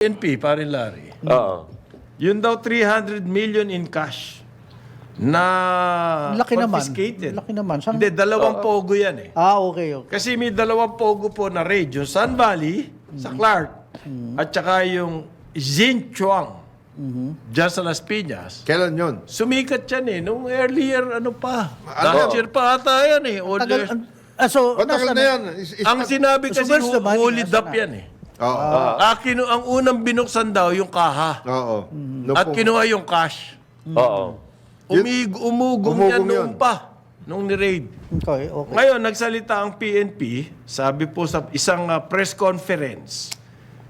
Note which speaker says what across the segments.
Speaker 1: PNP, parin Larry.
Speaker 2: Oo.
Speaker 1: Yun daw 300 million in cash na
Speaker 3: Laki naman.
Speaker 1: confiscated.
Speaker 3: Laki naman. Saan-
Speaker 1: Hindi, dalawang pogo yan eh.
Speaker 3: Ah, okay, okay.
Speaker 1: Kasi may dalawang pogo po na raid. Yung Sun Valley, sa Clark, at saka yung Xinchuang, dyan sa Las Piñas.
Speaker 4: Kailan yun?
Speaker 1: Sumikat yan eh. Nung earlier, ano pa?
Speaker 4: Ano?
Speaker 1: Last year pa ata yan eh.
Speaker 3: Tagal, ah, so,
Speaker 4: Matagal
Speaker 3: nasa
Speaker 4: na yan. Is- is-
Speaker 1: ang sinabi
Speaker 3: So,
Speaker 1: kasi,
Speaker 3: where's the money?
Speaker 1: hulid
Speaker 3: Nasaan
Speaker 1: up
Speaker 3: na?
Speaker 1: yan eh.
Speaker 4: Oo.
Speaker 1: Ah, kinu- ang unang binuksan daw yung kaha.
Speaker 4: Oo. Nung
Speaker 1: At
Speaker 4: pum-
Speaker 1: kinuha yung cash.
Speaker 2: Oo.
Speaker 1: Umig, umugong,
Speaker 4: Umugong
Speaker 1: yan noon
Speaker 4: yun.
Speaker 1: pa. Nung ni-raid.
Speaker 3: Okay, okay.
Speaker 1: Ngayon, nagsalita ang PNP, sabi po sa isang ah, press conference,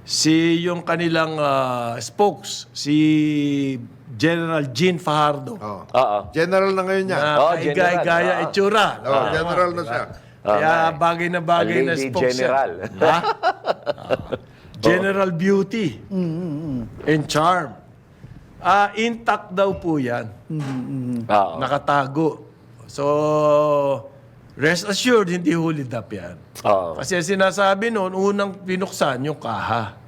Speaker 1: si yung kanilang ah, spokes, si General Jean Fajardo,
Speaker 4: Oo.
Speaker 2: Oo.
Speaker 4: General na ngayon niya.
Speaker 1: na
Speaker 2: Oh,
Speaker 1: kaigay-gaya
Speaker 2: general. Ah.
Speaker 1: itsura.
Speaker 4: Oo, general na siya.
Speaker 1: Kaya bagay na bagay
Speaker 2: A
Speaker 1: na
Speaker 2: lady
Speaker 1: spokes.
Speaker 2: general.
Speaker 1: Ha? Ah, General Beauty and Charm. Ah, intact daw po yan.
Speaker 2: Oo.
Speaker 1: Nakatago. So, rest assured, hindi hulid up yan.
Speaker 2: Oo.
Speaker 1: Kasi sinasabi noon, unang binuksan yung kaha.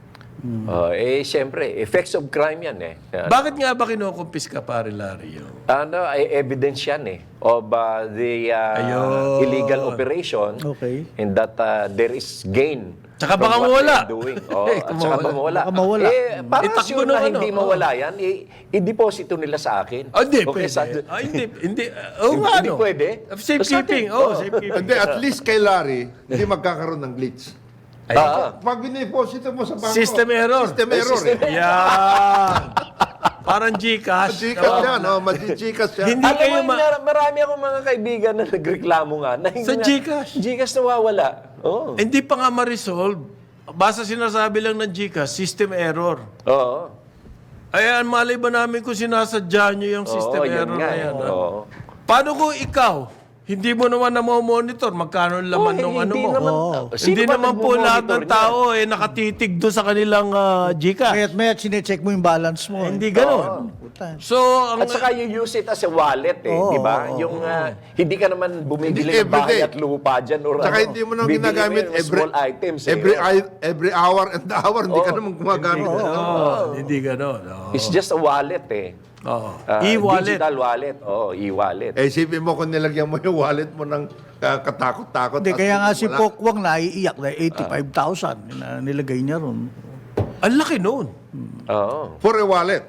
Speaker 2: Oo. Eh, siyempre, effects of crime yan eh. Yan.
Speaker 1: Bakit nga ba kinukumpis ka, pare Larry? Yung?
Speaker 2: Ano, ay evidence yan eh of uh, the uh,
Speaker 1: Ayun.
Speaker 2: illegal operation
Speaker 3: Okay.
Speaker 2: and that uh, there is gain
Speaker 1: Tsaka
Speaker 2: from
Speaker 1: baka
Speaker 2: what
Speaker 1: mawala.
Speaker 2: they're doing. Oh,
Speaker 1: Eh,
Speaker 2: at saka
Speaker 1: mawala.
Speaker 2: baka mawala.
Speaker 3: Baka mawala.
Speaker 2: Eh, para
Speaker 1: Itakbo
Speaker 2: sure
Speaker 1: ng
Speaker 2: na
Speaker 1: ano,
Speaker 2: hindi
Speaker 1: oh.
Speaker 2: mawala yan, eh, i-deposito nila sa akin.
Speaker 1: Ah, hindi,
Speaker 2: Okay,
Speaker 1: pwede.
Speaker 2: sa-
Speaker 1: Ah, hindi, hindi. Oh,
Speaker 2: Hindi-
Speaker 1: ano?
Speaker 2: hindi pwede?
Speaker 1: Safekeeping.
Speaker 2: Sa atin.
Speaker 1: Oh,
Speaker 2: Oh.
Speaker 1: safekeeping.
Speaker 4: Hindi, at least kay Larry, hindi magkakaroon ng glitch.
Speaker 2: Ah,
Speaker 4: Pag biniposito mo sa bangko.
Speaker 1: System error.
Speaker 4: System error.
Speaker 2: System
Speaker 4: eh.
Speaker 1: Yan. Parang Gcash.
Speaker 4: Majikas yan, oh. Majikas yan.
Speaker 1: Hindi
Speaker 2: Alam
Speaker 1: kayo
Speaker 2: mo,
Speaker 1: ma-
Speaker 2: mar- marami akong mga kaibigan na nagreklamo nga. Na hindi
Speaker 1: Sa
Speaker 2: na-
Speaker 1: Gcash.
Speaker 2: Gcash nawawala. Oh.
Speaker 1: Hindi pa nga ma-resolve. Basta sinasabi lang ng Gcash, system error.
Speaker 2: Oo.
Speaker 1: Ayan, malay ba namin kung sinasadya nyo yung system
Speaker 2: Oo, yun
Speaker 1: error
Speaker 2: nga
Speaker 1: na
Speaker 2: eh.
Speaker 1: yan? ha?
Speaker 2: Oo.
Speaker 1: Paano kung ikaw, hindi mo naman na monitor magkano ang laman
Speaker 2: Oh,
Speaker 1: ng ano mo?
Speaker 2: Naman,
Speaker 3: Oo.
Speaker 2: Sino
Speaker 1: hindi
Speaker 2: ba
Speaker 1: naman po lahat ng tao eh nakatitig doon sa kanilang uh, Gcash.
Speaker 3: Mayat mayat sinecheck mo yung balance mo.
Speaker 1: Hindi ganon.
Speaker 3: Puta.
Speaker 1: So, ang,
Speaker 2: At saka you use it as a wallet eh,
Speaker 3: Oo,
Speaker 2: di ba?
Speaker 3: oo,
Speaker 2: yung ah, hindi ka naman bumibili
Speaker 4: Hindi
Speaker 2: ng bahay
Speaker 4: everyday.
Speaker 2: at lupa dyan or
Speaker 4: Saka
Speaker 2: ano.
Speaker 4: hindi mo nang
Speaker 2: Bibili
Speaker 4: ginagamit
Speaker 2: yung
Speaker 4: every,
Speaker 2: small items eh.
Speaker 4: every, i- every hour and hour. Hindi ka
Speaker 2: Oo.
Speaker 4: naman gumagamit.
Speaker 1: oh, hindi ganon. Oh.
Speaker 2: It's just a wallet eh.
Speaker 1: Oo.
Speaker 2: Ah,
Speaker 1: E-wallet.
Speaker 2: Digital wallet. Oo, e-wallet.
Speaker 4: Eh, isipin mo kung nilagyan mo yung wallet mo ng ah, katakot-takot.
Speaker 3: Hindi,
Speaker 4: at
Speaker 3: kaya nga si
Speaker 4: wala.
Speaker 3: Pokwang naiiyak na 85,000 na nilagay niya ron.
Speaker 1: Ang laki noon.
Speaker 2: Oo.
Speaker 4: For a wallet.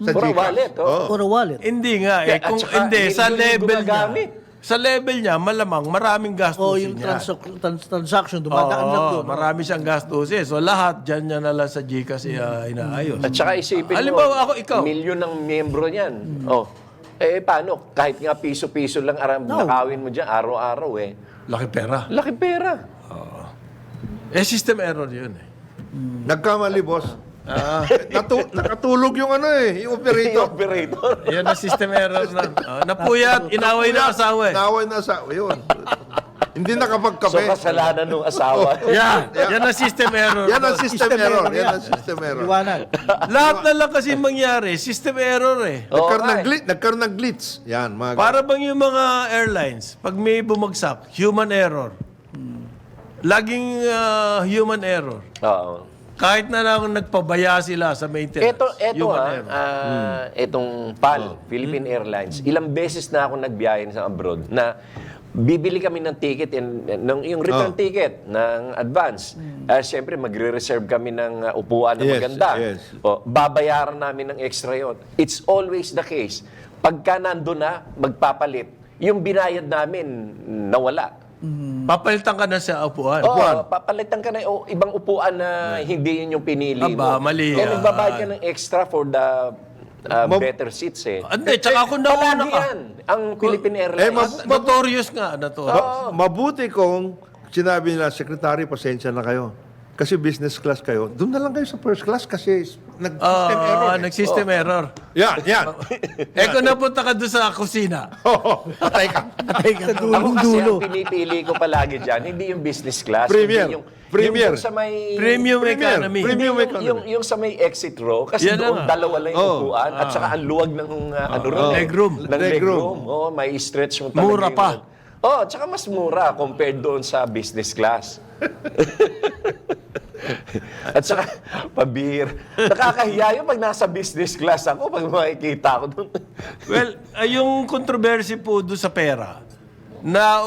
Speaker 4: Sa
Speaker 2: a
Speaker 4: Gcash.
Speaker 2: wallet, oh.
Speaker 4: Oo.
Speaker 3: For a wallet.
Speaker 1: Hindi nga eh. Kung,
Speaker 2: saka,
Speaker 1: hindi,
Speaker 2: hindi
Speaker 1: sa level niya.
Speaker 2: gumagamit.
Speaker 1: Sa level niya, malamang maraming
Speaker 3: O
Speaker 1: gastusin
Speaker 3: yung
Speaker 1: niya.
Speaker 3: transac- trans- transaction, dumadaan lang
Speaker 1: Oo,
Speaker 3: doon.
Speaker 1: marami siyang gastusin. So lahat dyan niya na lang sa Gcash uh, inaayos.
Speaker 2: At saka isipin
Speaker 1: Halimbawa, ako,
Speaker 2: mo,
Speaker 1: ikaw.
Speaker 2: milyon ng miyembro niyan. Oh. Eh, paano? Kahit nga piso-piso lang aram,
Speaker 3: No.
Speaker 2: nakawin mo dyan, araw-araw eh.
Speaker 1: Laki pera.
Speaker 2: Laki pera.
Speaker 1: Eh, system error yun eh.
Speaker 4: Nagkamali, boss.
Speaker 1: Ah,
Speaker 4: Natu- nakatulog yung ano eh, yung operator.
Speaker 2: operator.
Speaker 1: yan ang system error na. ah, napuyat, inaway na asawa eh.
Speaker 4: Naway na sa, yun. Hindi
Speaker 2: So,
Speaker 4: nakapagkape.
Speaker 2: kasalanan ng asawa.
Speaker 1: Yan, yan ang system error.
Speaker 4: Yan ang system,
Speaker 3: System
Speaker 4: error.
Speaker 3: error
Speaker 4: Yan
Speaker 3: yan.
Speaker 4: ang system error.
Speaker 3: Iwanan.
Speaker 1: Lahat na lang kasi mangyari, system error eh.
Speaker 2: Oo
Speaker 4: Nagkaroon ng
Speaker 2: eh.
Speaker 4: glitch. Nagkaroon ng glitch. Yan, mga
Speaker 1: Para bang yung mga airlines, pag may bumagsak, human error. Laging ah, human error.
Speaker 2: Oo.
Speaker 1: Kahit na lang nagpabaya sila sa maintenance.
Speaker 2: Ito, ito ha,
Speaker 1: error.
Speaker 2: ah, itong PAL, Philippine Airlines, ilang beses na ako nagbiyahe sa abroad na bibili kami ng ticket, in, ng, yung return
Speaker 4: Oh.
Speaker 2: ticket ng advance. Ah, Siyempre, magre-reserve kami ng ah, upuan na
Speaker 4: Yes,
Speaker 2: maganda.
Speaker 4: yes.
Speaker 2: O, babayaran namin ng extra yon. It's always the case. Pagka nando na, magpapalit, yung binayad namin, nawala.
Speaker 1: Papalitan ka na sa upuan.
Speaker 2: Oo, papalitan ka na o ibang upuan na hindi yun yung pinili
Speaker 1: Aba,
Speaker 2: mo.
Speaker 1: mali
Speaker 2: Kaya nagbabayad ka ng extra for the uh, better seats eh.
Speaker 1: Hindi, tsaka kung nauna
Speaker 2: Palagi
Speaker 1: ka.
Speaker 2: yan, ang Philippine
Speaker 4: Eh,
Speaker 2: Airlines.
Speaker 4: mab-
Speaker 1: Notorious nga, notorious.
Speaker 4: Ma- mabuti kung sinabi nila, Secretary, pasensya na kayo. Kasi business class kayo. Doon na lang kayo sa first class kasi nag-system
Speaker 1: Oo,
Speaker 4: error. eh.
Speaker 1: nag-system error.
Speaker 4: Yan, yan.
Speaker 1: Eh kung napunta ka doon sa kusina,
Speaker 4: Oo, patay ka.
Speaker 3: Patay ka
Speaker 2: Ako kasi
Speaker 3: dulo.
Speaker 2: ang pinipili ko palagi dyan, hindi yung business class.
Speaker 4: Premier.
Speaker 2: Hindi yung,
Speaker 4: Premier.
Speaker 2: Yung, yung sa may...
Speaker 1: premium
Speaker 4: Premier.
Speaker 1: economy.
Speaker 4: Premium.
Speaker 2: Hindi, yung,
Speaker 4: economy.
Speaker 2: yung, yung sa may exit row, kasi
Speaker 1: Yan
Speaker 2: doon
Speaker 1: ah.
Speaker 2: dalawa lang yung
Speaker 4: Oh.
Speaker 2: upuan, at saka ang luwag ng uh, ano ron.
Speaker 4: Oh.
Speaker 2: eh.
Speaker 1: Legroom.
Speaker 2: Ng
Speaker 4: Legroom.
Speaker 2: legroom. Oh, may stretch mo talaga.
Speaker 1: Mura
Speaker 2: yung-
Speaker 1: pa.
Speaker 2: Oh, tsaka mas mura compared doon sa business class. At saka, pabir. Nakakahiya yung pag nasa business class ako, pag makikita ko doon.
Speaker 1: Well, ay yung controversy po doon sa pera, na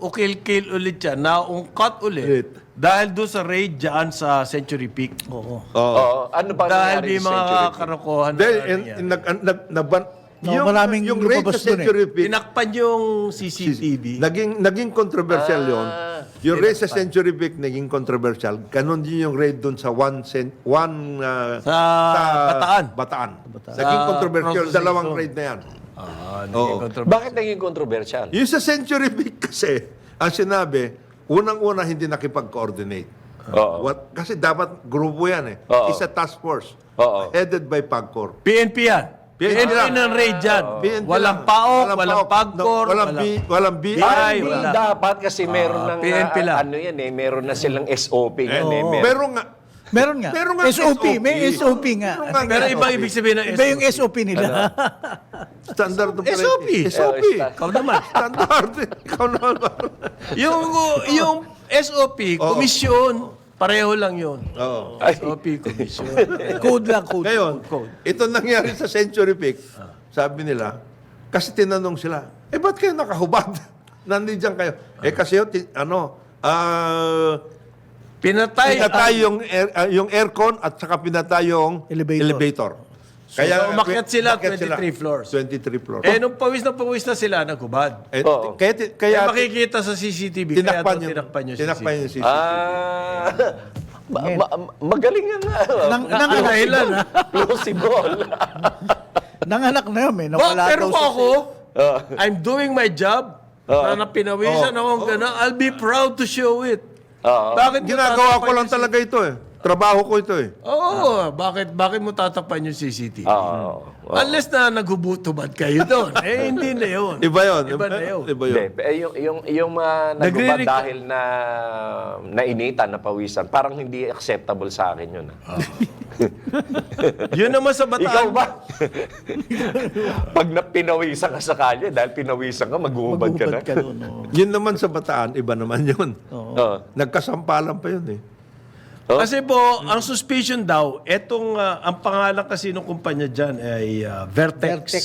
Speaker 1: ukil-kil ulit yan, na ungkat ulit,
Speaker 4: Ulit.
Speaker 1: dahil doon sa raid dyan sa Century Peak.
Speaker 3: Oo.
Speaker 2: Oo. Ano ba
Speaker 1: dahil
Speaker 2: nangyari
Speaker 1: may
Speaker 2: sa
Speaker 1: mga
Speaker 2: Century Peak?
Speaker 1: na
Speaker 4: Dahil, in, nag, nag, naban,
Speaker 3: No, maraming lumabas
Speaker 4: sa
Speaker 3: dun eh.
Speaker 4: Century Peak,
Speaker 1: Tinakpan yung CCTV.
Speaker 4: naging, naging controversial
Speaker 2: Ah,
Speaker 4: yon. Yung raid sa Century Peak naging controversial. Ganon din yung raid doon sa one, cent, one uh,
Speaker 1: Sa Bataan.
Speaker 4: Bataan. Naging
Speaker 1: Sa
Speaker 4: controversial.
Speaker 1: processing
Speaker 4: Dalawang
Speaker 1: zone.
Speaker 4: raid na yan.
Speaker 1: Ah,
Speaker 4: Oo.
Speaker 1: naging.
Speaker 2: Bakit naging controversial?
Speaker 4: Yung sa Century Peak kasi, ang sinabi, unang-una hindi nakipag-coordinate.
Speaker 2: Oo.
Speaker 4: What, kasi dapat grupo yan eh.
Speaker 2: Oo.
Speaker 4: It's a task force.
Speaker 2: Oo.
Speaker 4: Headed by PAGCOR.
Speaker 1: PNP yan.
Speaker 4: PNP lang.
Speaker 1: ng raid dyan.
Speaker 4: PNP
Speaker 1: Walang
Speaker 4: lang.
Speaker 1: PAOK, walang
Speaker 4: PAOK,
Speaker 1: PAGCOR,
Speaker 4: no, walang,
Speaker 1: walang...
Speaker 4: Walang BI.
Speaker 1: Ay,
Speaker 2: hindi
Speaker 1: wala.
Speaker 2: dapat kasi meron
Speaker 1: Ah,
Speaker 2: ng
Speaker 1: PNP
Speaker 2: ah,
Speaker 1: lang.
Speaker 2: ano yan eh, meron na silang SOP yan eh. Meron-
Speaker 4: Pero nga,
Speaker 3: Meron nga.
Speaker 4: Meron nga
Speaker 3: SOP. May
Speaker 4: SOP.
Speaker 3: SOP nga.
Speaker 4: Meron nga
Speaker 1: Pero
Speaker 4: SOP.
Speaker 1: ibang ibig sabihin ng
Speaker 3: Iba yung SOP nila.
Speaker 4: standard operating.
Speaker 1: SOP.
Speaker 4: SOP.
Speaker 2: Eh, sta-
Speaker 1: Ikaw naman.
Speaker 4: Standard. Ikaw naman.
Speaker 1: yung, yung SOP, komisyon, pareho lang yun.
Speaker 4: Oo.
Speaker 2: Ay,
Speaker 1: SOP, komisyon.
Speaker 3: code lang, code.
Speaker 4: Ngayon,
Speaker 1: Code.
Speaker 4: ito nangyari sa Century Peak. Sabi nila, kasi tinanong sila, eh ba't kayo nakahubad? Nandiyan kayo. Eh kasi yun, ti- ano, ah,
Speaker 1: Pinatay.
Speaker 4: pinatay yung, air, ah, yung aircon at saka pinatay yung
Speaker 3: Elevator.
Speaker 4: elevator.
Speaker 1: So, umakyat sila
Speaker 4: umakyat
Speaker 1: 23 floors.
Speaker 4: 23 floors.
Speaker 1: Eh, nung pawis na pawis na sila, nagkubad.
Speaker 4: Eh,
Speaker 2: Oo.
Speaker 4: kaya, ti-
Speaker 1: Kaya
Speaker 4: kaya
Speaker 1: makikita sa CCTV, kaya
Speaker 4: tinakpan
Speaker 1: daw
Speaker 4: yung,
Speaker 1: tinakpan yung
Speaker 4: tinakpan
Speaker 1: CCTV.
Speaker 4: yung CCTV.
Speaker 2: ah, ma- ma- magaling nga nga.
Speaker 3: Nang-
Speaker 1: Ang
Speaker 3: nanganak,
Speaker 1: dahilan, ha?
Speaker 2: Plausible.
Speaker 3: nanganak na yun, eh.
Speaker 1: Ba,
Speaker 3: Nawala
Speaker 1: pero
Speaker 3: daw
Speaker 1: kung
Speaker 3: sa-
Speaker 1: ako, I'm doing my job, na napinawisan akong gano'n, I'll be proud to show it.
Speaker 2: Oo.
Speaker 1: Bakit mo
Speaker 4: Ginagawa ko lang talaga ito eh. Trabaho ko ito eh.
Speaker 1: Oo, bakit bakit mo tatakpan yung CCTV?
Speaker 2: Oo.
Speaker 1: Unless na naghubutubad kayo doon. eh, hindi na yun.
Speaker 4: Iba yun.
Speaker 1: Iba na yun.
Speaker 4: Iba yun.
Speaker 2: Hindi, eh, yung, yung, yung mga nagubad
Speaker 1: Nagre-rec-
Speaker 2: dahil na nainitan, napawisan, parang hindi acceptable sa akin yun. ah.
Speaker 1: Yun naman sa bataan.
Speaker 2: Ikaw ba? Pag na pinawisan ka sa kalye, dahil pinawisan ka, maghuhubad ka na.
Speaker 3: Maghubad ka doon. oo.
Speaker 4: Yun naman sa bataan, iba naman yun.
Speaker 2: Oo.
Speaker 4: Nagkasampalan pa yun eh.
Speaker 2: Oh.
Speaker 1: Kasi po, ang suspicion daw, etong, ah, ang pangalan kasi ng kumpanya dyan ay ah, Vertex.
Speaker 3: Vertex.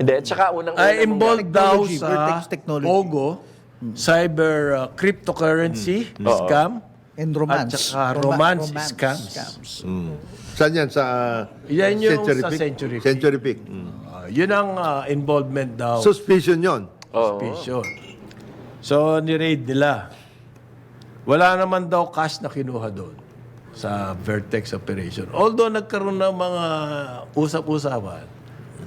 Speaker 2: Hindi, at saka unang
Speaker 1: Ay involved daw
Speaker 3: Technology,
Speaker 1: sa
Speaker 3: Vertex Technology.
Speaker 1: Pogo, cyber ah, cryptocurrency scam,
Speaker 3: And romance.
Speaker 1: At saka
Speaker 3: Roma-
Speaker 1: romance scams.
Speaker 4: Saan yan? Sa
Speaker 1: Yan yung sa
Speaker 4: Peak?
Speaker 1: Century Peak.
Speaker 4: Century Peak. Mm.
Speaker 1: Ah, yun ang ah, involvement daw.
Speaker 4: Suspicion yon.
Speaker 2: Oo.
Speaker 1: suspicion. So, ni-raid nila. Wala naman daw cash na kinuha doon sa Vertex operation. Although nagkaroon ng mga usap-usapan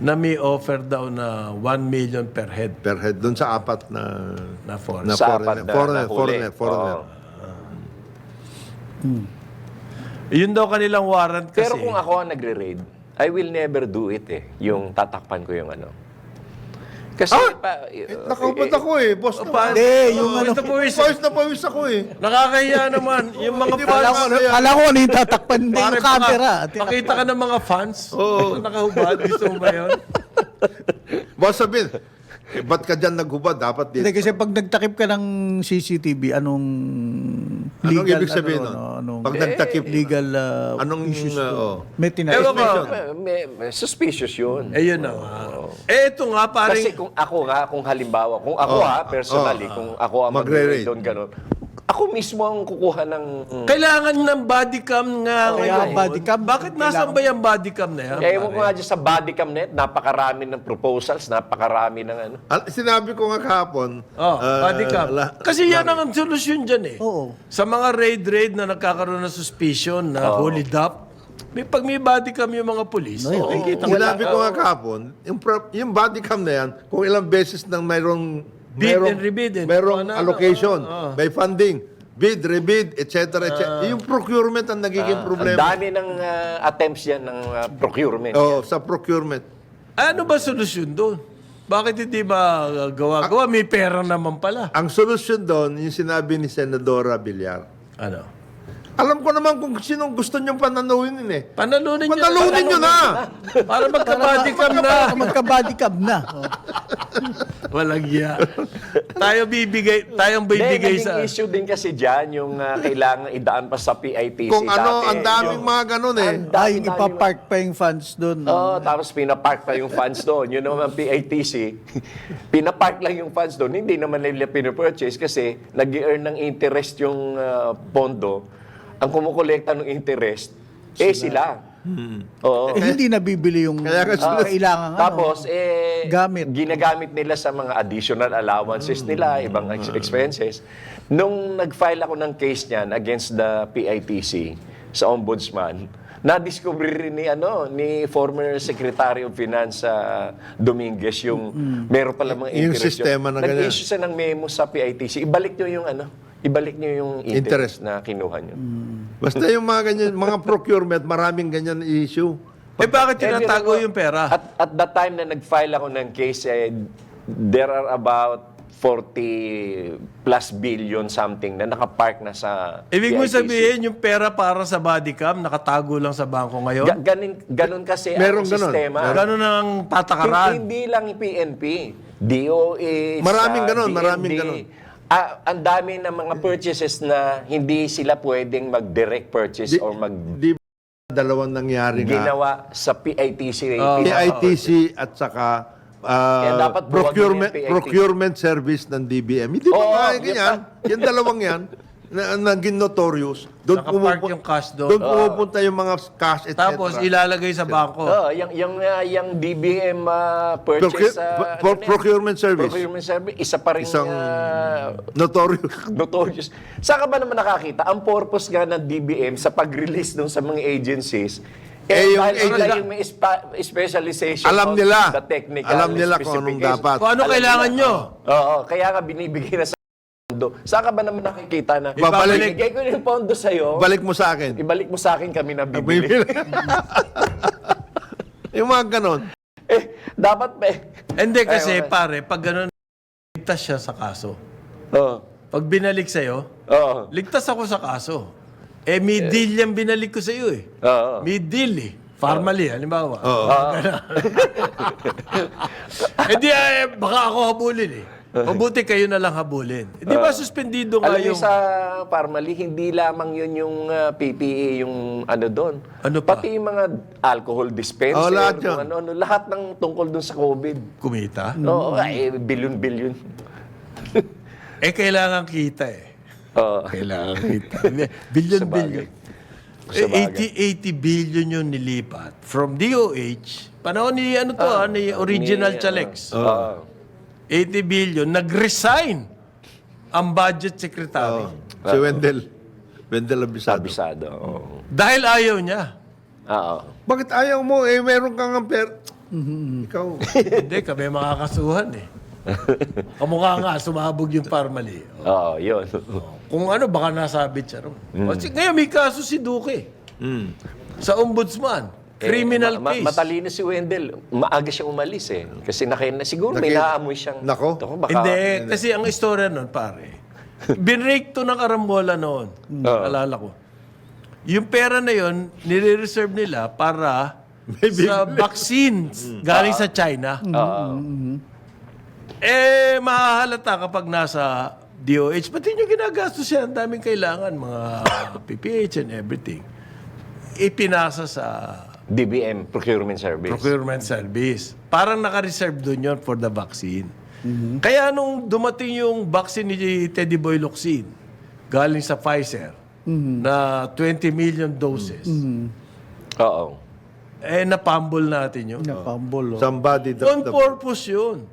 Speaker 1: na may offer daw na 1 million per head
Speaker 4: Per head. Doon sa apat na...
Speaker 1: na for.
Speaker 4: Na
Speaker 2: Sa
Speaker 4: foreigner.
Speaker 2: apat na
Speaker 4: Foreigner.
Speaker 2: nahuli.
Speaker 4: Foreigner. Foreigner.
Speaker 2: Oo.
Speaker 1: Yun daw kanilang warrant kasi.
Speaker 2: Pero kung ako ang nagre-raid, I will never do it eh. Yung tatakpan ko yung ano. Kasi, pa,
Speaker 4: Eh, Nakaupad ako eh. Boss na.
Speaker 1: pa-
Speaker 3: Hindi, yung
Speaker 1: Oh,
Speaker 3: ano-
Speaker 1: Mr. Pawis,
Speaker 4: Pawis na pawis ako eh.
Speaker 1: Nakakahiya naman. Yung mga
Speaker 4: Hindi
Speaker 1: fans.
Speaker 4: na yan?
Speaker 3: Kala ko ano yung tatakpan hindi
Speaker 1: Pare,
Speaker 3: yung camera.
Speaker 1: Makita ka ng mga fans. Oo. Nakahubad. Gusto mo ba yun?
Speaker 4: Boss sabihin, eh, ba't ka dyan naghubad? Dapat
Speaker 3: Hindi,
Speaker 4: dito.
Speaker 3: kasi pag nagtakip ka ng CCTV, anong
Speaker 4: Anong
Speaker 3: legal,
Speaker 4: ibig sabihin
Speaker 3: ano,
Speaker 4: nun?
Speaker 3: ano, anong
Speaker 4: Pag nagtakip,
Speaker 3: legal uh,
Speaker 4: Anong,
Speaker 3: issues
Speaker 4: uh, oh.
Speaker 3: May tinatakip.
Speaker 1: Ewan ko.
Speaker 2: may, may, may suspicious yun.
Speaker 1: Eh, yun na nga. Eh, ito nga, paring...
Speaker 2: Kasi kung ako nga, kung halimbawa, kung ako
Speaker 4: Oh,
Speaker 2: ha, personally,
Speaker 4: oh,
Speaker 2: kung ako ang
Speaker 4: magre-raid.
Speaker 2: magre-raid doon, ganun, ako mismo ang kukuha ng...
Speaker 1: Kailangan ng body cam nga
Speaker 3: Kaya
Speaker 1: ngayon.
Speaker 3: ang body cam,
Speaker 1: Bakit nasan ba yung body cam na yan?
Speaker 2: Eh, ewan ko nga dyan sa body cam net, napakarami ng proposals, napakarami ng ano.
Speaker 4: Al- Sinabi ko nga kahapon.
Speaker 1: Oh,
Speaker 4: ah,
Speaker 1: body cam.
Speaker 4: la-
Speaker 1: Kasi yan ang solusyon dyan eh.
Speaker 3: Oo.
Speaker 1: Sa mga raid-raid na nagkakaroon ng suspicion na hold up, may, pag may body cam yung mga polis,
Speaker 3: Oo.
Speaker 1: makikita mo
Speaker 4: Sinabi ko nga kahapon, yung, pro- yung body cam na yan, kung ilang beses nang mayroong
Speaker 1: Bid
Speaker 4: mayroong,
Speaker 1: and rebid and
Speaker 4: mayroong
Speaker 1: ano, ano,
Speaker 4: allocation,
Speaker 1: oo, oo.
Speaker 4: may funding, bid, rebid, etc. etc. yung procurement ang nagiging
Speaker 2: Ang
Speaker 4: problema.
Speaker 2: dami ng ah, attempts yan ng ah, procurement.
Speaker 4: Oh, sa procurement.
Speaker 1: Ano ba solusyon doon? Bakit hindi ba uh, gawa-gawa? May pera naman pala.
Speaker 4: Ang solusyon doon, yung sinabi ni Senadora Villar,
Speaker 1: Ano?
Speaker 4: Alam ko naman kung sinong gusto niyong pananuhin eh.
Speaker 1: Panalunin nyo.
Speaker 4: Panalunin niyo na!
Speaker 1: Para magka-body cam na.
Speaker 3: Magka-body cam na. Oh.
Speaker 1: Walang iya. Tayo bibigay, tayong
Speaker 2: Hindi,
Speaker 1: bibigay
Speaker 2: naging
Speaker 1: sa...
Speaker 2: issue din kasi dyan yung ah, kailangan idaan pa sa PITC
Speaker 4: Kung ano,
Speaker 2: dati.
Speaker 4: ang daming mga ganun eh.
Speaker 2: Ang dami-
Speaker 3: Ay,
Speaker 2: dami-
Speaker 3: ipapark pa yung funds doon.
Speaker 2: Oo, tapos pinapark pa yung funds doon. Yun naman PITC, pinapark lang yung funds doon. Hindi naman nila pinapurchase kasi nag earn ng interest yung ah, pondo. Ang kumukolekta ng interest, eh sila. Oo.
Speaker 3: Eh, hindi nabibili yung
Speaker 4: Kaya nga sila-
Speaker 3: kailangan ano.
Speaker 2: Tapos, eh,
Speaker 3: Gamit.
Speaker 2: ginagamit nila sa mga additional allowances nila, ibang ex- expenses. Nung nag-file ako ng case niyan against the PITC sa ombudsman, na-discover rin ni ano ni former Secretary of Finance sa Dominguez yung meron pala mga
Speaker 4: Yung
Speaker 2: interest.
Speaker 4: sistema na ganyan.
Speaker 2: Nag-issue siya ng memo sa PITC. Ibalik niyo yung ano, ibalik niyo yung interest,
Speaker 4: Interest.
Speaker 2: na kinuha niyo.
Speaker 4: Basta yung mga ganyan, mga procurement, maraming ganyan issue.
Speaker 1: Eh bakit tinatago yung pera?
Speaker 2: At, at that time na nag-file ako ng case, eh, there are about 40 plus billion something na nakapark na sa
Speaker 1: Ibig mo
Speaker 2: PITC.
Speaker 1: sabihin, yung pera para sa body cam, nakatago lang sa bangko ngayon?
Speaker 2: Ga- ganun, ganun kasi
Speaker 4: Meron
Speaker 2: ang
Speaker 4: ganun.
Speaker 2: sistema.
Speaker 1: Ganun ang patakaran.
Speaker 2: Hindi lang yung PNP. DOH.
Speaker 4: Maraming ganun, maraming ganun.
Speaker 2: Ah, ang dami ng mga purchases na hindi sila pwedeng mag-direct purchase
Speaker 4: Di,
Speaker 2: or mag
Speaker 4: di ba dalawang nangyari nga?
Speaker 2: ginawa sa PITC.
Speaker 1: Oh.
Speaker 4: PITC at saka ah,
Speaker 2: Kaya dapat buwagin
Speaker 4: procurement
Speaker 2: PITC.
Speaker 4: procurement service ng DBM. Hindi ba
Speaker 2: Oo,
Speaker 4: nga
Speaker 2: yun
Speaker 4: ganyan? Yung dalawang yan, na, naging notorious. Doon
Speaker 1: Nakapark yung cash doon.
Speaker 4: Doon pumupunta yung mga cash, etc.
Speaker 1: Tapos ilalagay sa bangko.
Speaker 2: Oh, yung yung uh, yung DBM uh,
Speaker 4: Procu-
Speaker 2: purchase uh,
Speaker 4: pro-
Speaker 2: ano yan?
Speaker 4: procurement service.
Speaker 2: Procurement service isa pa rin
Speaker 4: Isang-
Speaker 2: uh,
Speaker 4: Notorious.
Speaker 2: notorious. Saan ka ba naman nakakita? Ang purpose nga ng DBM sa pag-release dun sa mga agencies
Speaker 4: Eh,
Speaker 2: eh,
Speaker 4: yung agent-
Speaker 2: yung may spa- specialization
Speaker 4: Alam nila.
Speaker 2: the technical
Speaker 4: Alam nila kung anong dapat.
Speaker 1: Kung ano
Speaker 2: Alam
Speaker 1: kailangan nyo.
Speaker 2: Oo, kaya nga binibigay na sa pondo. Saan ka ba naman nakikita na
Speaker 4: Babalik.
Speaker 2: ibigay ko yung pondo sa'yo,
Speaker 4: Balik mo sa akin.
Speaker 2: ibalik mo sa akin kami na
Speaker 4: bibili. Yung mga ganon.
Speaker 2: eh, dapat ba eh?
Speaker 1: Hindi kasi
Speaker 2: Ay, okay.
Speaker 1: pare, pag ganun, ligtas siya sa kaso.
Speaker 2: Oo.
Speaker 1: Pag binalik sa'yo,
Speaker 2: Oo.
Speaker 1: ligtas ako sa kaso. Eh, may deal yung binalik ko sa'yo eh.
Speaker 2: Oo.
Speaker 1: May deal eh. Formally, halimbawa.
Speaker 4: Oo.
Speaker 1: Eh di, eh, baka ako habulin eh. Mabuti kayo na lang habulin. Eh, di ba suspendido nga
Speaker 2: Alam niyo
Speaker 1: yung...
Speaker 2: sa Parmali, hindi lamang yun yung uh, PPE, yung ano doon.
Speaker 1: Ano pa?
Speaker 2: Pati yung mga alcohol dispenser,
Speaker 4: Oh, lahat yun.
Speaker 2: ano, ano, lahat ng tungkol doon sa COVID.
Speaker 1: Kumita?
Speaker 2: Oo, eh, billion-billion.
Speaker 1: Eh, kailangan kita eh.
Speaker 2: Oo.
Speaker 1: Kailangan kita. billion,
Speaker 2: Sa bagay.
Speaker 1: billion. Eh, 80, 80 billion yung nilipat from DOH. Panahon ni ano to, ah, ni original
Speaker 2: Ni,
Speaker 1: Chalex.
Speaker 2: ano, oo.
Speaker 1: 80 billion, nag-resign ang budget secretary.
Speaker 4: Si Wendell. Wendell Abisado.
Speaker 2: Abisado. Oo.
Speaker 1: Dahil ayaw niya.
Speaker 2: Oo.
Speaker 4: Bakit ayaw mo? Eh, meron kang per... Ikaw.
Speaker 1: Hindi, kami makakasuhan eh. Kamukha nga, sumabog yung Parmali.
Speaker 2: Oo, yun.
Speaker 1: Kung ano, baka nasabit siya ron. Kasi ngayon may kaso si Duque. Sa ombudsman. Criminal
Speaker 2: Eh, ma- ma-
Speaker 1: case.
Speaker 2: matalino si Wendell. Maaga siya umalis eh. Kasi naki, na, siguro may
Speaker 4: Naki-
Speaker 2: naamoy siyang...
Speaker 4: Nako.
Speaker 2: Ako, baka,
Speaker 1: Hindi, kasi ang istorya nun, pare, binrake to ng karambola noon. Alala ko. Yung pera na yon nire-reserve nila para sa vaccines galing sa China.
Speaker 2: Oo.
Speaker 1: Eh, mahahalata kapag nasa DOH. Pati nyo ginagastos siya. Ang daming kailangan. Mga PPH and everything. Ipinasa sa
Speaker 2: DBM, Procurement Service.
Speaker 1: procurement service. Parang naka-reserve doon yun for the vaccine. Kaya nung dumating yung vaccine ni Teddy Boy Locsin, galing sa Pfizer, na 20 million doses,
Speaker 2: Oo.
Speaker 1: eh napambol natin yun.
Speaker 3: Napambol. oh.
Speaker 4: Somebody
Speaker 1: On
Speaker 4: dropped the...
Speaker 1: purpose yun.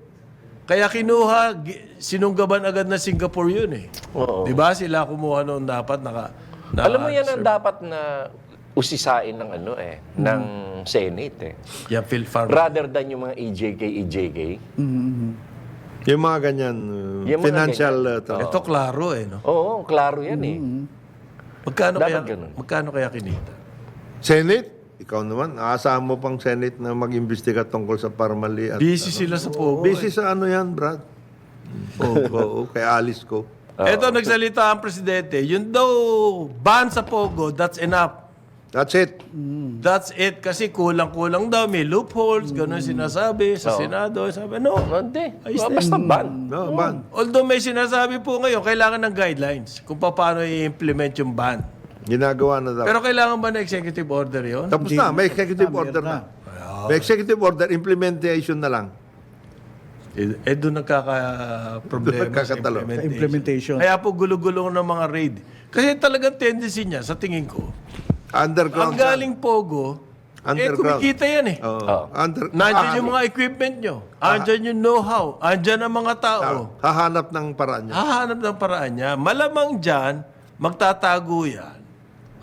Speaker 1: Kaya kinuha, sinunggaban agad na Singapore yun eh.
Speaker 2: Oo.
Speaker 1: Di ba sila kumuha noon dapat naka... na-
Speaker 2: Alam mo yan ang dapat na usisain ng ano eh, ng Senate eh.
Speaker 1: Yan, Phil Farm.
Speaker 2: Rather than yung mga EJK, EJK.
Speaker 4: Yung mga ganyan, uh,
Speaker 2: Yung mga
Speaker 4: financial...
Speaker 2: ganyan.
Speaker 4: uh, to.
Speaker 1: Ito klaro eh, no?
Speaker 2: Oo, klaro yan eh.
Speaker 1: Magkano
Speaker 2: Dapat
Speaker 1: kaya,
Speaker 2: ganun.
Speaker 1: magkano kaya kinita?
Speaker 4: Senate, ikaw naman, aasahan mo pang Senate na mag-imbestiga tungkol sa Parmali. At,
Speaker 1: Busy sila sa Pogo.
Speaker 4: busy sa ano yan, Brad? Oo, oo, kay Alice ko.
Speaker 1: Ito, nagsalita ang presidente, yun daw, ban sa Pogo, that's enough.
Speaker 4: That's it.
Speaker 1: That's it. Kasi kulang-kulang daw, may loopholes, ganun sinasabi sa Senado. Sabi, no.
Speaker 2: Hindi.
Speaker 1: Ayos na
Speaker 2: Basta ban.
Speaker 4: No, ban.
Speaker 1: Although may sinasabi po ngayon, kailangan ng guidelines kung paano i-implement yung ban.
Speaker 4: Ginagawa na daw.
Speaker 1: Pero kailangan ba na executive order yon?
Speaker 4: Tapos na, may executive order na. May executive order, implementation na lang.
Speaker 1: Eh, eh doon nagkaka-problema
Speaker 4: nagkakatalo.
Speaker 1: sa
Speaker 3: Sa implementation.
Speaker 1: Kaya po gulo-gulo ng mga raid. Kasi talagang tendency niya, sa tingin ko,
Speaker 4: Underground.
Speaker 1: ang galing Pogo, eh
Speaker 4: Underground.
Speaker 1: kumikita yan eh.
Speaker 4: Oo. Under,
Speaker 1: Nandyan
Speaker 4: ah,
Speaker 1: yung mga equipment nyo. Andyan yung know-how. Andyan ang mga tao.
Speaker 4: Hahanap ng paraan niya.
Speaker 1: Hahanap ng paraan niya. Malamang dyan, magtatago yan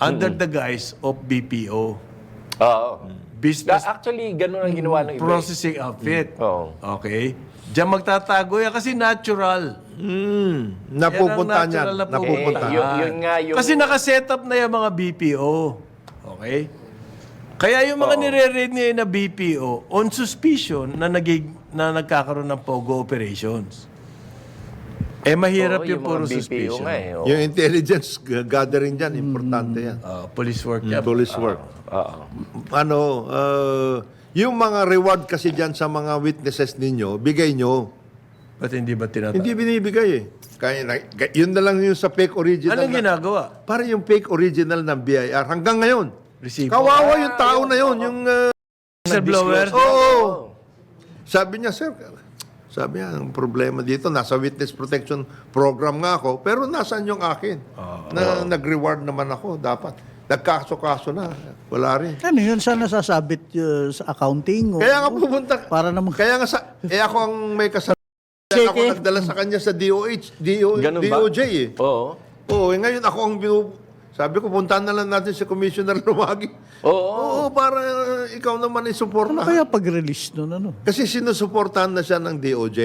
Speaker 1: under the guise of BPO.
Speaker 2: Oo.
Speaker 1: Business
Speaker 2: Actually, ganun ang ginawa ng iba. eh.
Speaker 1: Processing Outfit.
Speaker 2: Oo.
Speaker 1: Okay? Diyan magtatago yan kasi natural.
Speaker 4: Hmm. Napupunta
Speaker 1: natural na
Speaker 4: Napupunta.
Speaker 2: Eh, yun- yun nga yung-
Speaker 1: Kasi nakaset up na yung mga BPO. Okay? Kaya yung mga nire-raid ngayon na BPO, on suspicion na, nagig, na nagkakaroon ng POGO operations. Eh, mahirap
Speaker 2: Oo,
Speaker 1: yung,
Speaker 2: mga
Speaker 1: puro
Speaker 2: BPO
Speaker 1: suspicion.
Speaker 2: nga eh. oo.
Speaker 4: Yung intelligence gathering dyan, importante yan.
Speaker 1: Ah, police work yan.
Speaker 4: Police work.
Speaker 2: Oo.
Speaker 4: Ano, uh, yung mga reward kasi dyan sa mga witnesses ninyo, bigay nyo.
Speaker 1: Ba't hindi ba tinatawag?
Speaker 4: Hindi binibigay eh. Kaya, na- yun na lang yung sa fake original.
Speaker 1: Anong
Speaker 4: na-
Speaker 1: ginagawa?
Speaker 4: Para yung fake original ng BIR hanggang ngayon.
Speaker 1: Resibo?
Speaker 4: Kawawa yung tao na yun. Yung, uh,
Speaker 1: Whistleblower?
Speaker 4: Oo. Sabi niya, sir, sabi niya, ang problema dito, nasa witness protection program nga ako, pero nasaan yung akin? na nag-reward naman ako, dapat. Nagkaso-kaso na, wala rin.
Speaker 3: Ano yun? Saan nasasabit uh, sa accounting? O,
Speaker 4: Kaya nga pupunta,
Speaker 3: Para naman...
Speaker 4: kaya nga sa, eh ako ang may kasalanan. Kaya ako nagdala sa kanya sa DOH, DO? DOJ eh.
Speaker 2: Oo.
Speaker 4: Oo, eh, ngayon ako ang binu... Sabi ko, puntahan na lang natin si Commissioner Lumagi.
Speaker 2: Oo.
Speaker 4: Oo, para uh, ikaw naman
Speaker 3: Ano
Speaker 4: isuporta.
Speaker 3: kaya pag-release nun? Ano?
Speaker 4: Kasi sinusuportahan na siya ng DOJ,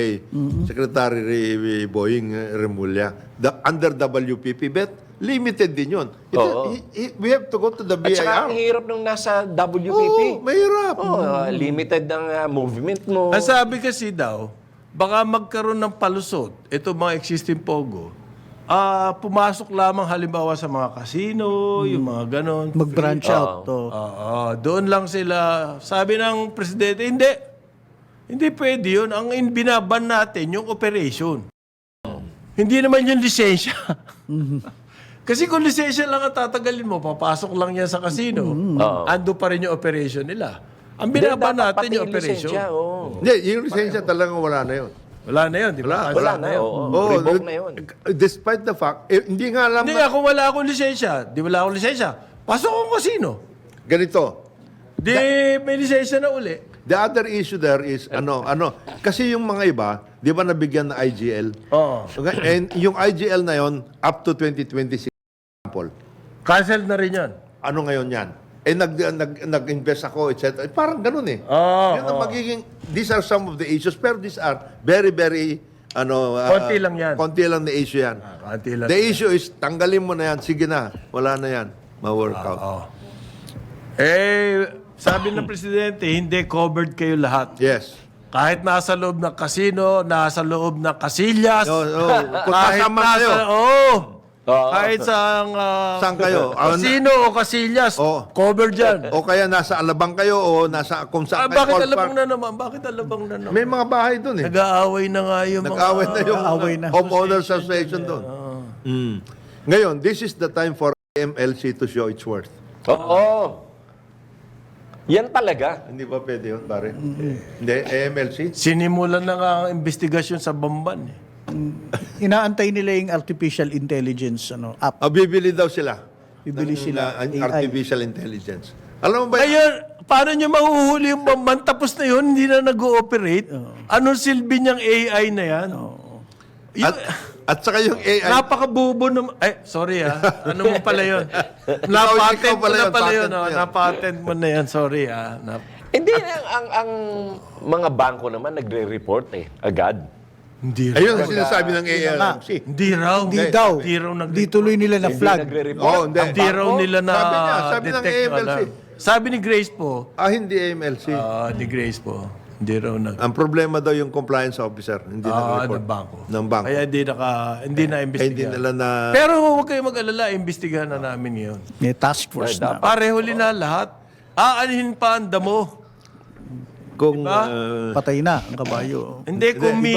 Speaker 4: Secretary Ray Boying uh, Remulla, the, under WPP, but limited din yun. Ito,
Speaker 2: Oo.
Speaker 4: i- i- we have to go to the
Speaker 2: At saka ang
Speaker 4: BIR.
Speaker 2: hirap nung nasa WPP.
Speaker 4: Oo, mahirap.
Speaker 2: Oo, ah, limited ang ah, movement mo.
Speaker 1: Ang sabi kasi daw, baka magkaroon ng palusot, ito mga existing Pogo, ah pumasok lamang halimbawa sa mga casino, yung mga ganon.
Speaker 3: Mag-branch out. To.
Speaker 1: Oo, doon lang sila. Sabi ng presidente, hindi. Hindi pwede yun. Ang in- binaban natin, yung operation. Hindi naman yung lisensya. Kasi kung lisensya lang ang tatagalin mo, papasok lang yan sa casino,
Speaker 2: Oo.
Speaker 1: ando pa rin yung operation nila. Ang binaban
Speaker 2: dapat
Speaker 1: natin
Speaker 2: pati
Speaker 1: yung operation.
Speaker 2: lisensya, oo.
Speaker 4: Hindi, yung lisensya talagang wala na yun.
Speaker 1: Wala na yun, di ba?
Speaker 4: Wala,
Speaker 2: Wala na, oo.
Speaker 4: Oo,
Speaker 2: Revoke na yun.
Speaker 4: Despite the fact, eh, hindi nga alam
Speaker 1: Hindi
Speaker 4: na,
Speaker 1: nga, kung wala akong lisensya, di wala akong lisensya, pasok akong casino.
Speaker 4: ganito,
Speaker 1: Di may lisensya na uli.
Speaker 4: the other issue there is, ano, ano, kasi yung mga iba, di ba nabigyan ng IGL?
Speaker 1: Oo.
Speaker 4: Okay, And yung IGL na yon up to 2026 example.
Speaker 1: Cancel na rin yan.
Speaker 4: Ano ngayon yan? Eh, nag, nag, nag-invest ako, etc. Eh, parang ganun eh.
Speaker 1: Oo,
Speaker 4: Yun ang magiging, these are some of the issues, pero these are very, very, ano, ah,
Speaker 1: Konti lang yan.
Speaker 4: Konti lang na issue yan.
Speaker 1: Ah, konti lang.
Speaker 4: The issue is, tanggalin mo na yan, sige na, wala na yan, ma-workout.
Speaker 1: Oo. Eh, sabi ng presidente, hindi covered kayo lahat.
Speaker 4: Yes.
Speaker 1: Kahit nasa loob ng casino, nasa loob ng kasilyas,
Speaker 4: No, no, kung
Speaker 1: kahit
Speaker 4: kasama
Speaker 1: nasa, oo.
Speaker 2: Oo.
Speaker 1: kahit sa ah,
Speaker 4: Saan kayo? Ah,
Speaker 1: Casino o kasilyas,
Speaker 4: Oo.
Speaker 1: covered dyan.
Speaker 4: o kaya nasa Alabang kayo, o nasa kung
Speaker 1: Ah,
Speaker 4: saan kayo,
Speaker 1: bakit alabang
Speaker 4: Park.
Speaker 1: na naman? Bakit alabang na naman?
Speaker 4: May mga bahay doon eh.
Speaker 1: Nag-aaway na nga yung
Speaker 4: Nag-away
Speaker 1: mga...
Speaker 4: na yung
Speaker 3: Nag-away na.
Speaker 4: homeowners association doon. Mm. Ngayon, this is the time for MLC to show its worth.
Speaker 2: Oo. Yan talaga.
Speaker 4: Hindi ba pwede yun, pare? Hindi, AMLC?
Speaker 1: Sinimulan na nga ang investigasyon sa Bamban. Eh.
Speaker 3: Inaantay nila yung artificial intelligence ano, app.
Speaker 4: Ah, bibili daw sila.
Speaker 3: Bibili
Speaker 4: ng,
Speaker 3: sila,
Speaker 4: uh,
Speaker 3: AI.
Speaker 4: artificial intelligence. Alam mo ba,
Speaker 1: Ngayon, paano nyo mahuhuli yung Bamban? Tapos na yun, hindi na nag-ooperate. Anong silbi niyang AI na yan? Yun-
Speaker 4: at, at saka yung AI,
Speaker 1: Napakabubo naman. Ay, sorry ah. Ano mo pala yun? Napatent mo na pala yun. Oh. Napatent mo na yan. Sorry ah. Nap-
Speaker 2: Hindi, ang, ang, ang mga bangko naman nagre-report eh, agad.
Speaker 1: Hindi raw.
Speaker 4: ayun ang sinasabi ng AMLC.
Speaker 1: Hindi raw.
Speaker 3: Hindi daw.
Speaker 1: Hindi raw nag
Speaker 3: Hindi tuloy nila na
Speaker 2: Hindi
Speaker 3: flag.
Speaker 4: Oo, hindi.
Speaker 2: Ang
Speaker 1: Hindi raw nila na
Speaker 4: Sabi niya, sabi ng
Speaker 1: detect
Speaker 4: AMLC.
Speaker 1: wala. Sabi ni Grace po,
Speaker 4: Ah, hindi AMLC.
Speaker 1: ah, ni Grace po, Hindi raw nag...
Speaker 4: Ang problema daw yung compliance officer, hindi
Speaker 1: Ah,
Speaker 4: nag-report.
Speaker 1: ng bangko.
Speaker 4: Ng bangko.
Speaker 1: Kaya hindi naka, hindi na
Speaker 4: Eh, hindi
Speaker 1: imbestigahan.
Speaker 4: nila na...
Speaker 1: Pero huwag kayong mag-alala, imbestigahan na namin yun.
Speaker 3: May task force na.
Speaker 1: Pare, huli na lahat. Aanhin pa ang damo.
Speaker 4: Kung...
Speaker 1: Diba?
Speaker 4: uh,
Speaker 3: Patay na ang kabayo.
Speaker 1: Hindi, kung may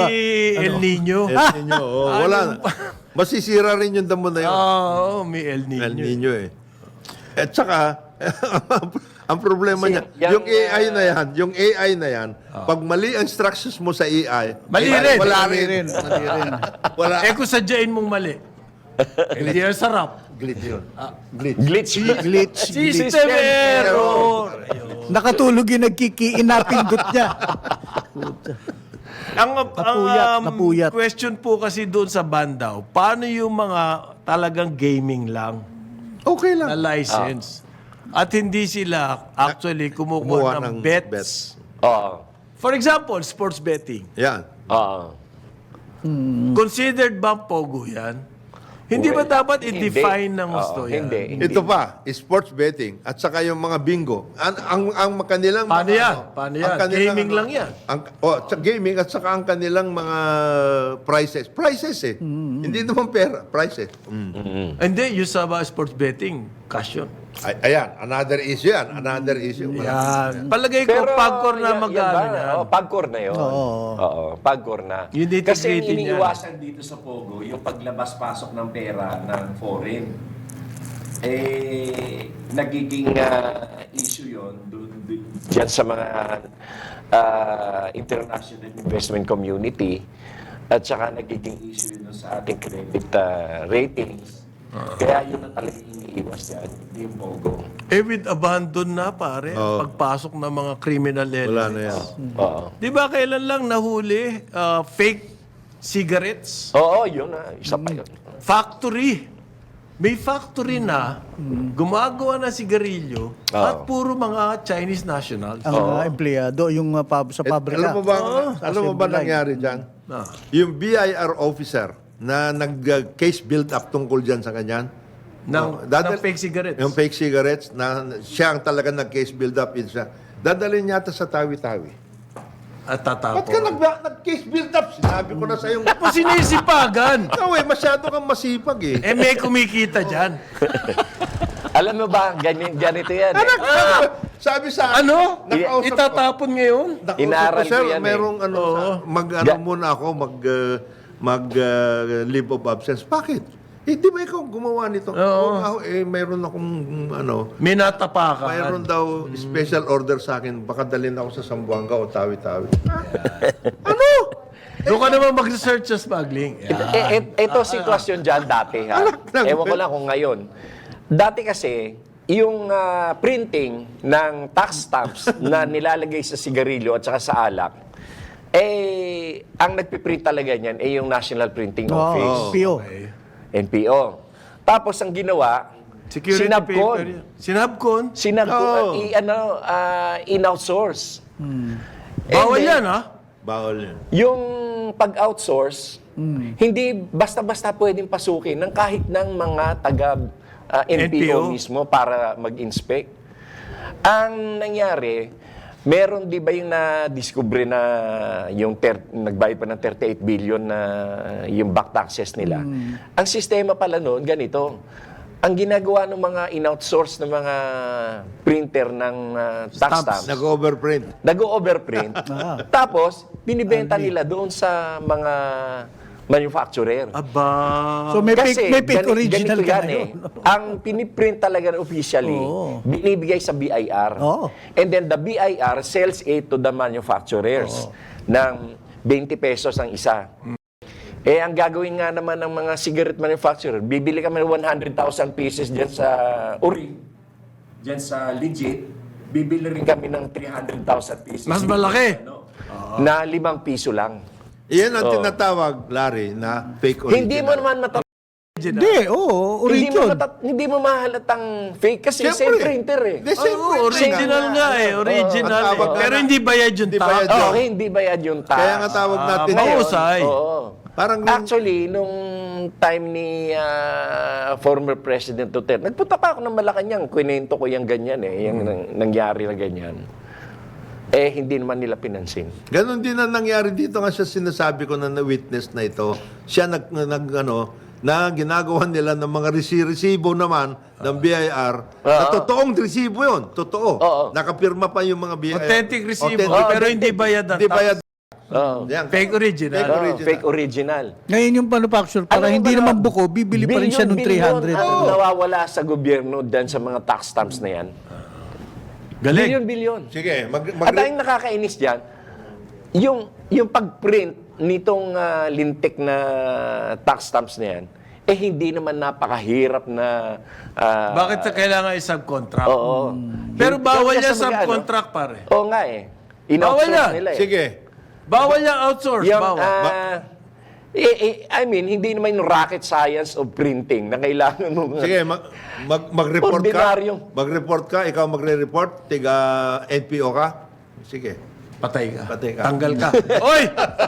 Speaker 1: El Nino.
Speaker 4: El Nino, oh, wala. Masisira rin yung damo na yun.
Speaker 1: Oo, may El Nino.
Speaker 4: El Nino eh. At saka, ang problema
Speaker 2: Kasi
Speaker 4: niya,
Speaker 2: yung,
Speaker 4: yung AI
Speaker 2: uh,
Speaker 4: na yan, yung AI na yan, pag mali ang instructions mo sa AI,
Speaker 1: Mali
Speaker 4: wala-
Speaker 1: rin.
Speaker 4: Wala
Speaker 3: Mali
Speaker 4: rin.
Speaker 3: rin. Mali rin.
Speaker 4: Wala.
Speaker 1: Eh kung sadyain mong mali. Hindi yan sarap.
Speaker 4: Glitch yun. Glitch.
Speaker 2: Glitch.
Speaker 3: Glitch. glitch.
Speaker 1: System error.
Speaker 3: Nakatulog yung nagkikiin na pindot niya.
Speaker 1: Ang,
Speaker 3: Napuyat,
Speaker 1: ang um,
Speaker 3: napuyat.
Speaker 1: question po kasi doon sa bandaw, paano yung mga talagang gaming lang
Speaker 4: Okay
Speaker 1: na
Speaker 4: lang.
Speaker 1: license? At hindi sila actually kumukuha
Speaker 4: Kumuha
Speaker 1: ng,
Speaker 4: ng
Speaker 1: bets.
Speaker 4: bets.
Speaker 2: Oo.
Speaker 1: For example, sports betting.
Speaker 4: Yan.
Speaker 2: Oo.
Speaker 1: Considered ba pogo yan? Hindi ba dapat
Speaker 2: hindi.
Speaker 1: i-define ng gusto
Speaker 2: Oo,
Speaker 1: yan?
Speaker 2: hindi.
Speaker 4: Ito pa, sports betting at saka yung mga bingo. Ang ang, ang kanilang
Speaker 1: Paano
Speaker 4: mga,
Speaker 1: yan?
Speaker 4: ano,
Speaker 1: Paano yan?
Speaker 4: kanilang
Speaker 1: Gaming
Speaker 4: ano,
Speaker 1: lang yan.
Speaker 4: Ang, oh, sa gaming at saka ang kanilang mga prices. Prices eh. Hindi naman pera, prices. Mm.
Speaker 1: Hindi, yung sa mga sports betting, cash yun.
Speaker 4: Ay, ayan, another issue yan. Another issue.
Speaker 1: Yan. Palagay ko, pagkor na
Speaker 2: yan-
Speaker 1: magkano
Speaker 2: yan ba?
Speaker 1: yan.
Speaker 2: Oo, pagkor na yun.
Speaker 3: Oo.
Speaker 2: Oo, pagkor na.
Speaker 1: Yung
Speaker 2: Kasi
Speaker 1: nitty-gritty niya.
Speaker 5: iniiwasan dito sa Pogo, yung paglabas-pasok ng pera ng foreign. Eh, nagiging ah, issue yon doon
Speaker 2: Diyan sa mga ah, international investment community at saka nagiging issue yun sa ating credit ah, ratings. Kaya yun ang talagang iniiwas yan, hindi yung Pogo.
Speaker 1: Eh, with abandon na, pare.
Speaker 4: Oo.
Speaker 1: Pagpasok ng mga criminal
Speaker 4: Wala
Speaker 1: elements.
Speaker 4: na yan.
Speaker 2: Oo.
Speaker 1: Di ba kailan lang nahuli ah, fake cigarettes?
Speaker 2: Oo, yun na. Isa pa yun.
Speaker 1: Factory. May factory na gumagawa ng sigarilyo at puro mga Chinese nationals.
Speaker 3: Ang mga empleyado, yung uh, pab- sa
Speaker 4: Eh,
Speaker 3: pabrika.
Speaker 4: alam mo ba, alam mo ba nangyari dyan? Yung BIR officer na nag-case build up tungkol dyan sa kanyan.
Speaker 1: Ng,
Speaker 4: Oh, dadal-
Speaker 1: ng fake cigarettes.
Speaker 4: Yung fake cigarettes, na siya ang talaga nag-case build up. Yun siya. Dadalhin yata sa tawi-tawi.
Speaker 1: At
Speaker 4: Ba't ka
Speaker 1: tatapon.
Speaker 4: nag- nag-case build up? Sinabi ko na sa'yo.
Speaker 1: Tapos sinisipagan.
Speaker 4: Ikaw eh, masyado kang masipag eh.
Speaker 1: eh, may kumikita dyan.
Speaker 2: Alam mo ba, ganyan, ganito yan. eh.
Speaker 4: Anak, sabi sa
Speaker 1: Ano?
Speaker 4: Nakausap ko.
Speaker 1: Itatapon ngayon?
Speaker 4: Nakausap
Speaker 2: Inaaral
Speaker 4: ko, sir,
Speaker 2: ko yan eh.
Speaker 4: merong ano, sa- mag ano muna ako, mag uh, mag uh, of absence. Bakit? Eh, di ba ikaw gumawa nito? Oo. ho, eh, meron akong, mm, ano,
Speaker 1: May natapakan.
Speaker 4: mayroon daw special order sa akin. Baka dalhin ako sa Sambuanga o Tawi-Tawi. ano?
Speaker 1: Doon ka naman mag-research sa smuggling.
Speaker 2: Ito, eh, eh, ito sitwasyon dyan dati ha. Ewan ko lang kung ngayon. Dati kasi, yung ah, printing ng tax stamps na nilalagay sa sigarilyo at saka sa alak, eh, ang nagpiprint talaga niyan eh yung National Printing Office,
Speaker 3: PO.
Speaker 2: NPO. Tapos ang ginawa,
Speaker 1: Security
Speaker 2: sinabcon.
Speaker 1: paper. Sinabcon?
Speaker 2: Sinabcon,
Speaker 4: Oo.
Speaker 2: i, ano, ah, in-outsource.
Speaker 1: Bawal
Speaker 2: And then,
Speaker 1: yan, ha?
Speaker 4: Bawal yun.
Speaker 2: Yung pag-outsource, hindi basta-basta pwedeng pasukin ng kahit ng mga taga ah, NPO,
Speaker 1: NPO.
Speaker 2: mismo para mag-inspect. Ang nangyari, meron di ba yung na-discover na yung ter- nagbayad pa ng 38 billion na yung back taxes nila. Ang sistema pala noon, ganito. Ang ginagawa ng mga in-outsource ng mga printer ng ah, tax
Speaker 1: Stamps.
Speaker 2: stamps,
Speaker 4: Nag-overprint.
Speaker 2: nag-overprint. Tapos, binibenta nila doon sa mga manufacturer.
Speaker 1: Aba.
Speaker 3: So may fake, may fake original
Speaker 2: ganito yan eh. Ang piniprint talaga officially,
Speaker 3: Oo.
Speaker 2: binibigay sa BIR.
Speaker 3: Oo.
Speaker 2: And then the BIR sells it to the manufacturers ng 20 pesos ang isa. Eh, ang gagawin nga naman ng mga cigarette manufacturer, bibili kami ng 100,000 pieces dyan sa uri. Dyan sa legit, bibili rin kami ng 300,000 pieces.
Speaker 1: Mas malaki.
Speaker 2: Ano, na limang piso lang.
Speaker 4: Iyan ang tinatawag, Larry, na fake original.
Speaker 2: Hindi mo naman mata-
Speaker 3: Hindi, oo,
Speaker 2: hindi mo,
Speaker 3: original.
Speaker 2: mata- hindi mo mahalatang fake kasi
Speaker 4: Siyempre.
Speaker 2: same printer eh.
Speaker 4: Hindi, same
Speaker 1: Oo, original
Speaker 4: nga.
Speaker 1: eh. Original
Speaker 4: Ang tawag
Speaker 1: eh. Pero hindi bayad yung
Speaker 4: Hindi
Speaker 2: Oh,
Speaker 4: yun.
Speaker 2: okay, hindi bayad yung tax.
Speaker 4: Kaya nga tawag
Speaker 1: Ah,
Speaker 4: natin
Speaker 1: mahusay.
Speaker 4: yun.
Speaker 1: Mahusay.
Speaker 2: Oo.
Speaker 4: Parang
Speaker 2: Actually, nung time ni ah, former President Duterte, nagpunta pa ako ng Malacanang, kwento ko yung ganyan eh, yung nang- nangyari na ganyan. Eh hindi naman nila pinansin.
Speaker 4: Ganon din ang nangyari dito nga sa sinasabi ko na na-witness na ito. Siya nag, nag ano, na ginagawa nila ng mga resi- resibo naman ng BIR. na totoong resibo yun. Totoo.
Speaker 2: Oo.
Speaker 4: Nakapirma pa yung mga BIR.
Speaker 1: Authentic resibo,
Speaker 4: Authentic.
Speaker 1: pero hindi bayad ang
Speaker 4: Hindi
Speaker 1: tax.
Speaker 4: bayad.
Speaker 2: Oo.
Speaker 4: Yan.
Speaker 1: Fake original.
Speaker 4: Fake original.
Speaker 2: fake original.
Speaker 3: Ngayon yung manufacturer, para
Speaker 2: Ano
Speaker 3: hindi
Speaker 2: ba na-
Speaker 3: naman buko, bibili pa rin siya ng
Speaker 2: Bilyon-bilyon
Speaker 3: 300.
Speaker 2: ang nawawala sa gobyerno dyan sa mga tax stamps na yan.
Speaker 1: Galing.
Speaker 2: Bilyon-bilyon.
Speaker 4: Sige, mag, mag,
Speaker 2: At ang nakakainis dyan, yung, yung pag-print nitong ah, lintik na tax stamps na yan, eh hindi naman napakahirap na... ah,
Speaker 1: Bakit na kailangan i-subcontract?
Speaker 2: Oo.
Speaker 1: Pero
Speaker 2: Hindi-
Speaker 1: bawal
Speaker 2: sa mga ano,
Speaker 1: subcontract pare.
Speaker 2: Oo nga eh.
Speaker 1: Bawal
Speaker 2: In-outsource
Speaker 1: yan.
Speaker 2: nila eh.
Speaker 4: sige.
Speaker 1: Bawal niya outsource.
Speaker 2: Yung,
Speaker 1: bawal.
Speaker 2: ah, eh, eh, I mean, hindi naman yung rocket science of printing na kailangan mo.
Speaker 4: Sige, mag, mag, mag-report ka. Mag-report ka, ikaw magre-report, tiga NPO ka. Sige.
Speaker 1: Patay ka.
Speaker 4: Patay ka.
Speaker 1: Tanggal ka. Oy! Oy!